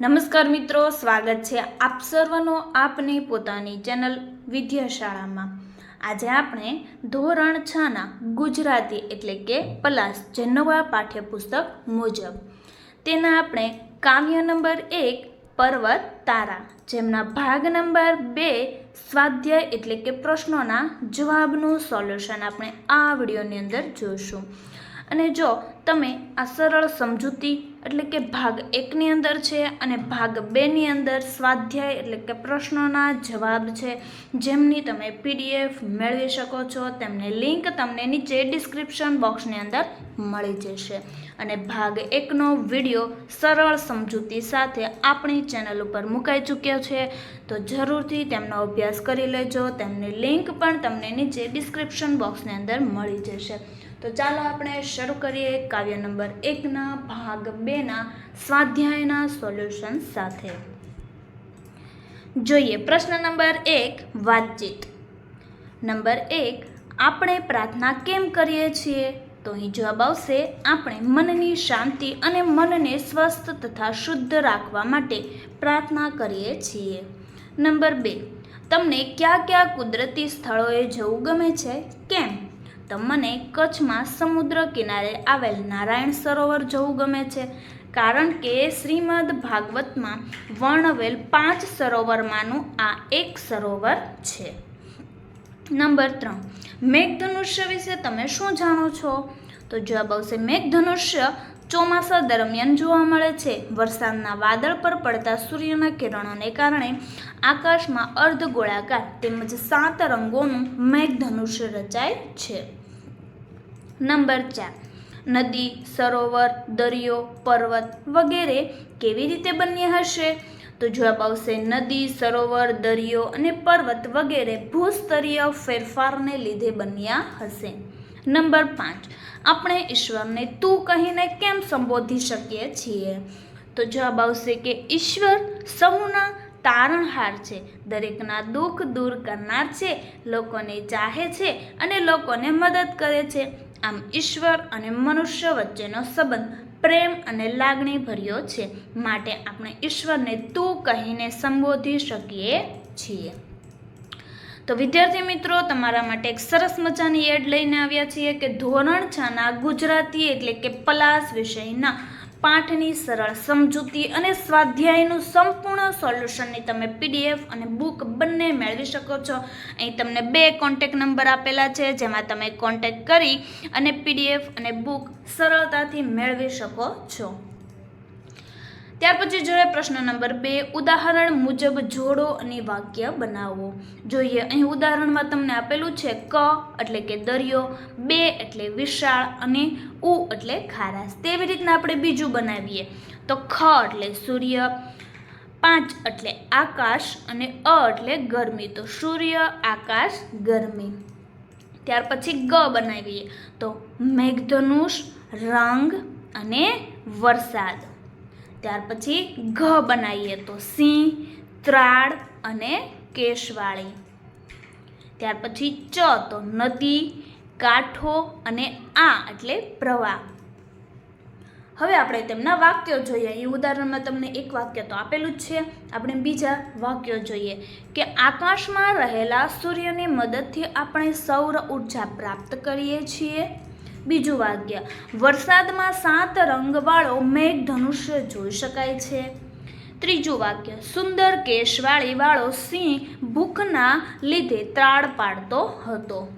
નમસ્કાર મિત્રો, સ્વાગત છે આપ સર્વનો આપની પોતાની ચેનલ વિદ્યાશાળામાં. આજે આપણે ધોરણ છના ગુજરાતી એટલે કે પલાસ, જે નવા પાઠ્યપુસ્તક મુજબ. તેના આપણે કાવ્ય નંબર એક, પર્વત, તારા. જેમના ભાગ નંબર બે, સ્વાધ્યાય એટલે કે પ્રશ્નોના જવાબનું સોલ્યુશન આપણે આ વિડીયોની અંદર જોઈશું અને જો તમે આ સરળ સમજૂતી એટલે કે ભાગ એકની અંદર છે અને ભાગ બેની અંદર સ્વાધ્યાય એટલે કે પ્રશ્નોના જવાબ છે, જેમની તમે પીડીએફ મેળવી શકો છો, તેમની લિંક તમને નીચે ડિસ્ક્રિપ્શન બોક્સની અંદર મળી જશે. અને ભાગ એકનો વીડિયો સરળ સમજૂતી સાથે આપણી ચેનલ ઉપર મુકાઈ ચૂક્યો છે, તો જરૂરથી તેમનો અભ્યાસ કરી લેજો. તેમની લિંક પણ તમને નીચે ડિસ્ક્રિપ્શન બોક્સની અંદર મળી જશે. તો ચાલો આપણે શરૂ કરીએ કાવ્ય નંબર એકના ભાગ બેના સ્વાધ્યાયના સોલ્યુશન સાથે. જોઈએ, પ્રશ્ન નંબર એક, વાતચીત. નંબર એક, આપણે પ્રાર્થના કેમ કરીએ છીએ? તો અહીં જવાબ આવશે, આપણે મનની શાંતિ અને મનને સ્વસ્થ તથા શુદ્ધ રાખવા માટે પ્રાર્થના કરીએ છીએ. નંબર બે, તમને કયા કયા કુદરતી સ્થળોએ જવું ગમે છે? કેમ? તો મને કચ્છમાં સમુદ્ર કિનારે આવેલ નારાયણ સરોવર જવું ગમે છે. કારણ કે શ્રીમદ ભાગવતમાં વર્ણવેલ પાંચ સરોવરમાંનું આ એક સરોવર છે. નંબર ત્રણ, મેઘધનુષ્ય વિશે તમે શું જાણો છો? તો જવાબ આવશે, મેઘધનુષ્ય ચોમાસા દરમિયાન જોવા મળે છે. વરસાદના વાદળ પર પડતા સૂર્યના કિરણોને કારણે આકાશમાં અર્ધ ગોળાકાર તેમજ સાત રંગોનું મેઘધનુષ્ય રચાય છે. નંબર ચાર. નદી, સરોવર, દરિયો, પર્વત વગેરે કેવી રીતે બન્યા હશે? તો જવાબ આવશે નદી, સરોવર, દરિયો અને પર્વત વગેરે ભૂસ્તરીય ફેરફારને લીધે બન્યા હશે. નંબર પાંચ. આપણે ઈશ્વરને તું કહીને કેમ સંબોધી શકીએ છીએ? તો જવાબ આવશે કે ઈશ્વર સૌના તારણહાર છે. દરેકના દુઃખ દૂર કરનાર છે, લોકોને ચાહે છે અને લોકોને મદદ કરે છે. આમ ઈશ્વર અને મનુષ્ય વચ્ચેનો સંબંધ પ્રેમ અને લાગણી ભર્યો છે. માટે આપણે ઈશ્વરને તું કહીને સંબોધી શકીએ છીએ. તો વિદ્યાર્થી મિત્રો, તમારા માટે એક સરસ મજાની એડ લઈને આવ્યા છીએ કે ધોરણ છના ગુજરાતી એટલે કે પલાસ વિષયના પાઠની સરળ સમજૂતી અને સ્વાધ્યાયનું સંપૂર્ણ સોલ્યુશનની તમે પીડીએફ અને બુક બંને મેળવી શકો છો. અહીં તમને બે કોન્ટેક નંબર આપેલા છે, જેમાં તમે કોન્ટેક કરી અને પીડીએફ અને બુક સરળતાથી મેળવી શકો છો. ત્યાર પછી જોઈએ પ્રશ્ન નંબર બે, ઉદાહરણ મુજબ જોડો અને વાક્ય બનાવો. જોઈએ, અહીં ઉદાહરણમાં તમને આપેલું છે ક એટલે કે દરિયો, બે એટલે વિશાળ અને ઉ એટલે ખારાશ. તેવી રીતના આપણે બીજું બનાવીએ. તો ખ એટલે સૂર્ય, પાંચ એટલે આકાશ અને અ એટલે ગરમી. તો સૂર્ય, આકાશ, ગરમી. ત્યાર પછી ગ બનાવીએ. તો મેઘધનુષ, રંગ અને વરસાદ. ત્યાર પછી ઘ બનાવીએ તો સિંહ, ત્રાળ અને કેશવાળી. ત્યાર પછી ચ તો નદી, કાંઠો અને આ એટલે પ્રવાહ. હવે આપણે તેમના વાક્યો જોઈએ. એ ઉદાહરણમાં તમને એક વાક્ય તો આપેલું જ છે. આપણે બીજા વાક્યો જોઈએ કે આકાશમાં રહેલા સૂર્યની મદદથી આપણે સૌર ઊર્જા પ્રાપ્ત કરીએ છીએ. બીજું વાક્ય, વરસાદમાં સાત રંગવાળો મેઘધનુષ્ય જોઈ શકાય છે. ત્રીજું વાક્ય, સુંદર કેશવાળી વાળો સિંહ ભૂખના લીધે ત્રાળ પાડતો હતો.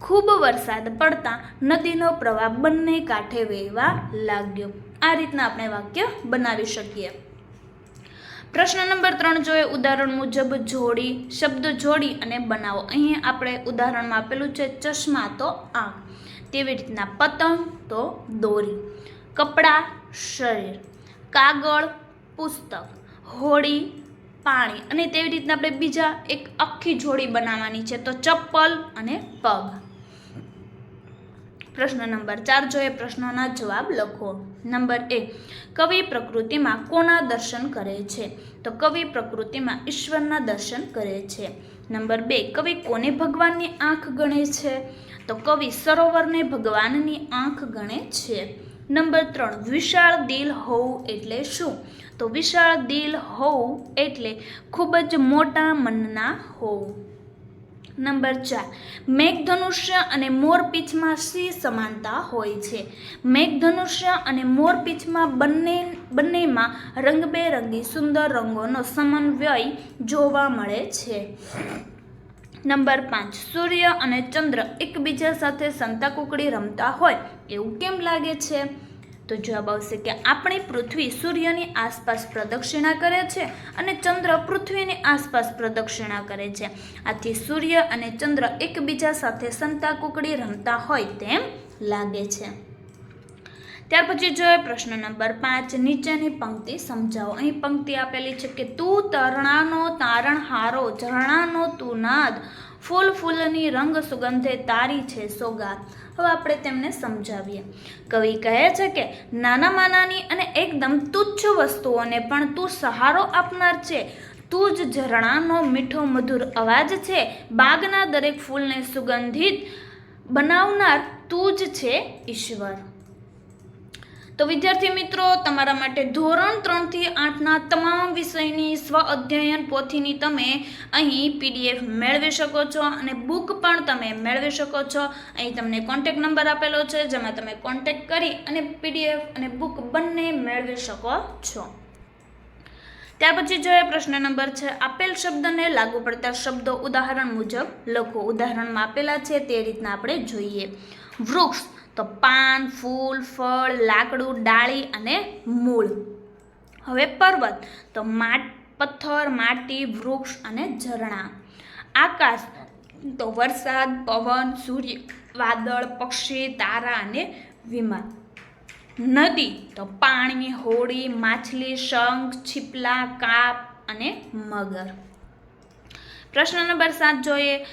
ખૂબ વરસાદ પડતા નદીનો પ્રવાહ બંને કાંઠે વહેવા લાગ્યો. આ રીતના આપણે વાક્ય બનાવી શકીએ. પ્રશ્ન નંબર ત્રણ જોઈએ ઉદાહરણ મુજબ જોડી, શબ્દ જોડી અને બનાવો. અહીં આપણે ઉદાહરણમાં આપેલું છે ચશ્મા તો આંખ. તેવી રીતના પતંગ તો દોરી. કપડાં શરીર. કાગળ પુસ્તક. હોળી પાણી. અને તેવી રીતના આપણે બીજા એક આખી જોડી બનાવવાની છે તો ચપ્પલ અને પગ. પ્રશ્ન નંબર ચાર જોઈએ પ્રશ્નોના જવાબ લખો. નંબર એક કવિ પ્રકૃતિમાં કોના દર્શન કરે છે? તો કવિ પ્રકૃતિમાં ઈશ્વરના દર્શન કરે છે. નંબર બે, કવિ કોને ભગવાનની આંખ ગણે છે? તો કવિ સરોવરને ભગવાનની આંખ ગણે છે. નંબર ત્રણ, વિશાળ દિલ હોવું એટલે શું? તો વિશાળ દિલ હોવું એટલે ખૂબ જ મોટા મનના હોવું નંબર ચાર. મેઘધનુષ્ય અને મોરપીંછમાં શી સમાનતા હોય છે? મેઘધનુષ્ય અને મોરપીંછમાં બંને, બંનેમાં રંગબેરંગી સુંદર રંગોનો સમન્વય જોવા મળે છે. નંબર પાંચ. સૂર્ય અને ચંદ્ર એકબીજા સાથે સંતાકુકડી રમતા હોય એવું કેમ લાગે છે? તો જવાબ આવશે કે આપણી પૃથ્વી સૂર્યની આસપાસ પ્રદક્ષિણા કરે છે અને ચંદ્ર પૃથ્વીની આસપાસ પ્રદક્ષિણા કરે છે. આથી સૂર્ય અને ચંદ્ર એકબીજા સાથે સંતાકુકડી રમતા હોય તેમ લાગે છે. ત્યાર પછી જોઈએ પ્રશ્ન નંબર પાંચ. નીચેની પંક્તિ સમજાવો. અહીં પંક્તિ આપેલી છે કે તું તરણાનો તારણહારો, ઝરણાનો તું નાદ ફૂલ ફૂલની રંગ સુગંધે તારી છે સોગાત હવે આપણે તેમને સમજાવીએ. કવિ કહે છે કે નાનામાં નાની અને એકદમ તુચ્છ વસ્તુઓને પણ તું સહારો આપનાર છે. તું જ ઝરણાનો મીઠો મધુર અવાજ છે. બાગના દરેક ફૂલને સુગંધિત બનાવનાર તું જ છે ઈશ્વર. તો વિદ્યાર્થી મિત્રો, તમારા માટે ધોરણ ત્રણથી આઠના તમામ વિષયની સ્વ અધ્યયન પોથીની તમે અહીં પીડીએફ મેળવી શકો છો અને બુક પણ તમે મેળવી શકો છો. અહીં તમને કોન્ટેક નંબર આપેલો છે, જેમાં તમે કોન્ટેક કરી અને પીડીએફ અને બુક બંને મેળવી શકો છો. ત્યાર પછી જોઈએ પ્રશ્ન નંબર છે, આપેલ શબ્દને લાગુ પડતા શબ્દો ઉદાહરણ મુજબ લખો. ઉદાહરણમાં આપેલા છે તે રીતના આપણે જોઈએ. વૃક્ષ તો પાન, ફૂલ, ફળ, લાકડું, ડાળી અને મૂળ. હવે પર્વત. તો માટ, પથ્થર, માટી, વૃક્ષ અને ઝરણા. આકાશ. તો વરસાદ, પવન, સૂર્ય, વાદળ, પક્ષી, તારા અને વિમાન. નદી. તો પાણી, હોડી, માછલી, શંખ, છીપલા, કાપ અને મગર. પ્રશ્ન નંબર સાત જોઈએ.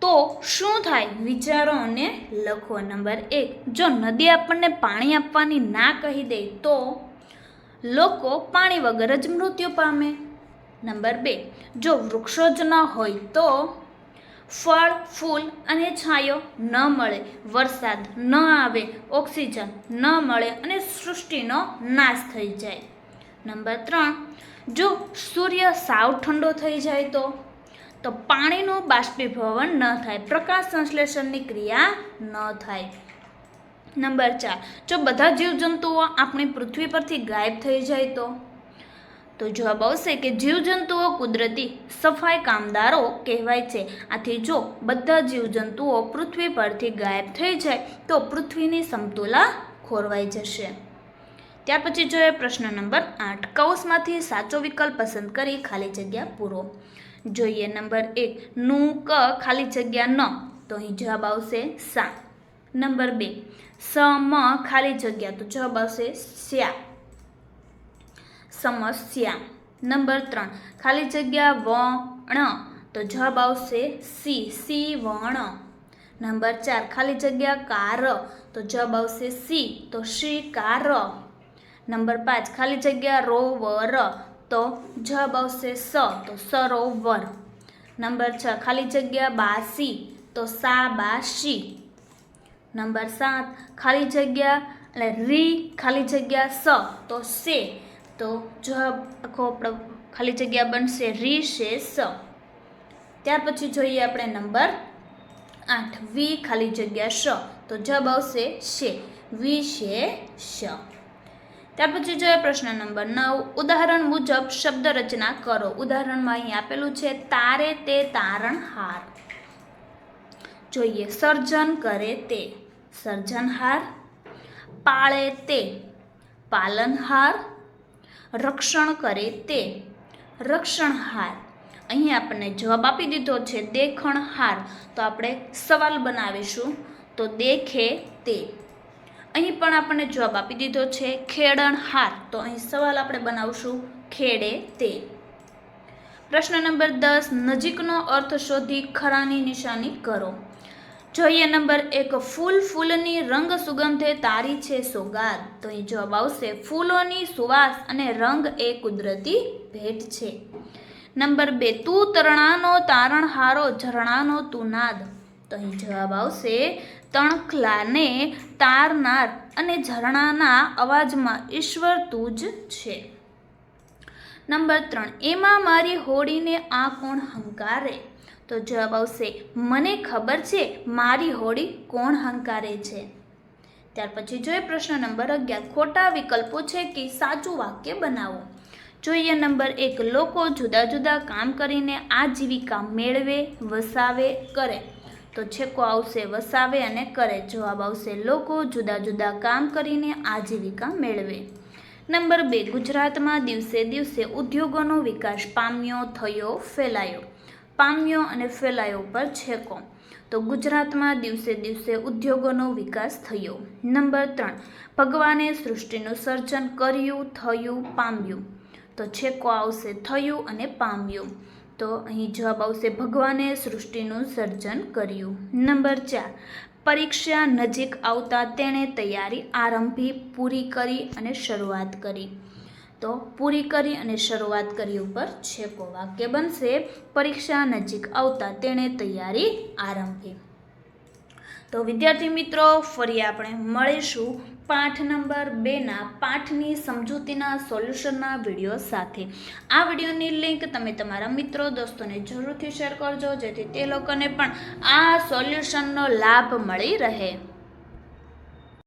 તો શું થાય? વિચારો અને લખો નંબર એક. જો નદી આપણને પાણી આપવાની ના કહી દે, તો લોકો પાણી વગર જ મૃત્યુ પામે. નંબર બે. જો વૃક્ષો જ ન હોય, તો ફળ, ફૂલ અને છાંયો ન મળે. વરસાદ ન આવે, ઓક્સિજન ન મળે અને સૃષ્ટિનો નાશ થઈ જાય. નંબર ત્રણ. જો સૂર્ય સાવ ઠંડો થઈ જાય તો? તો પાણીનું બાષ્પીભવન ન થાય, પ્રકાશ સંશ્લેષણની ક્રિયા ન થાય. નંબર ચાર, જો બધા જીવજંતુઓ આપણી પૃથ્વી પરથી ગાયબ થઈ જાય તો? તો જવાબ આવશે કે જીવજંતુઓ કુદરતી સફાઈ કામદારો કહેવાય છે. આથી જો બધા જીવજંતુઓ પૃથ્વી પરથી ગાયબ થઈ જાય, તો પૃથ્વીની સમતુલા ખોરવાઈ જશે. ત્યાર પછી જોઈએ પ્રશ્ન નંબર આઠ. કૌશમાંથી સાચો વિકલ્પ પસંદ કરી ખાલી જગ્યા પૂરો. જોઈએ નંબર એક, નું ક ખાલી જગ્યા ન, તો અહીં જવાબ આવશે સા. નંબર બે, સ, મ ખાલી જગ્યા, તો જવાબ આવશે સ્યા. સમસ્યા નંબર ત્રણ, ખાલી જગ્યા વણ તો જવાબ આવશે સી સી વણ નંબર ચાર, ખાલી જગ્યા કાર, તો જવાબ આવશે સી, તો શી કાર નંબર પાંચ, ખાલી જગ્યા રોવર. તો જબ આવશે સ, તો સરોવર. નંબર છ, ખાલી જગ્યા બાસી, તો સા બાસી નંબર સાત, ખાલી જગ્યા, એટલે રી, ખાલી જગ્યા સ, તો સે. તો જબ આખો આપણો ખાલી જગ્યા બનશે રી શે સ. ત્યાર પછી જોઈએ આપણે નંબર આઠ, વી, ખાલી જગ્યા શ. તો જબ આવશે શે, વી શે શ. ત્યાર પછી જોઈએ પ્રશ્ન નંબર નવ. ઉદાહરણ મુજબ શબ્દ રચના કરો. ઉદાહરણમાં અહીં આપેલું છે, તારે તે તારણહાર જોઈએ, સર્જન કરે તે. સર્જનહાર પાળે તે. પાલનહાર રક્ષણ કરે તે. રક્ષણહાર અહીં આપણને જવાબ આપી દીધો છે દેખણહાર તો આપણે સવાલ બનાવીશું. તો દેખે તે. અહીં પણ આપણને જવાબ આપી દીધો છે ખેડણહાર તો અહીં સવાલ આપણે બનાવશું ખેડે તે. પ્રશ્ન નંબર દસ, નજીકનો અર્થ શોધી ખરાની નિશાની કરો. જોઈએ નંબર એક, ફૂલ ફૂલની રંગ સુગંધે તારી છે સોગાદ. તો અહીં જવાબ આવશે, ફૂલોની સુવાસ અને રંગ એ કુદરતી ભેટ છે. નંબર બે, તું તરણાનો તારણહારો, ઝરણાનો તું નાદ. તો અહીં જવાબ આવશે તણખલાને તારનાર અને ઝરણાના અવાજમાં ઈશ્વર તું જ છે. નંબર ત્રણ, એમાં મારી હોડીને આ કોણ હંકારે? તો જવાબ આવશે, મને ખબર છે, મારી હોડી કોણ હંકારે છે. ત્યાર પછી જોઈએ પ્રશ્ન નંબર અગિયાર, ખોટા વિકલ્પો છે કે સાચું વાક્ય બનાવો? જોઈએ નંબર એક, લોકો જુદા જુદા કામ કરીને આજીવિકા મેળવે, વસાવે, કરે. તો છેકો આવશે, વસાવે અને કરે. જવાબ આવશે, લોકો જુદા જુદા કામ કરીને આજીવિકા મેળવે. નંબર બે, ગુજરાતમાં દિવસે દિવસે ઉદ્યોગોનો વિકાસ પામ્યો, થયો, ફેલાયો. પામ્યો અને ફેલાયો પર છેકો. તો ગુજરાતમાં દિવસે દિવસે ઉદ્યોગોનો વિકાસ થયો. નંબર ત્રણ, ભગવાને સૃષ્ટિનું સર્જન કર્યું, થયું, પામ્યું. તો છેકો આવશે, થયું અને પામ્યું. તો અહીં જવાબ આવશે ભગવાને સૃષ્ટિનું સર્જન કર્યું. નંબર ચાર. પરીક્ષા નજીક આવતા તેણે તૈયારી આરંભી, પૂરી કરી અને શરૂઆત કરી. તો પૂરી કરી અને શરૂઆત કરી ઉપર છેકો વાક્ય બનશે. પરીક્ષા નજીક આવતા તેણે તૈયારી આરંભી. તો વિદ્યાર્થી મિત્રો, ફરી આપણે મળીશું પાઠ નંબર બેના પાઠની સમજૂતીના સોલ્યુશનના વીડિયો સાથે. આ વિડીયોની લિંક તમે તમારા મિત્રો, દોસ્તોને જરૂરથી શેર કરજો, જેથી તે લોકોને પણ આ સોલ્યુશનનો લાભ મળી રહે.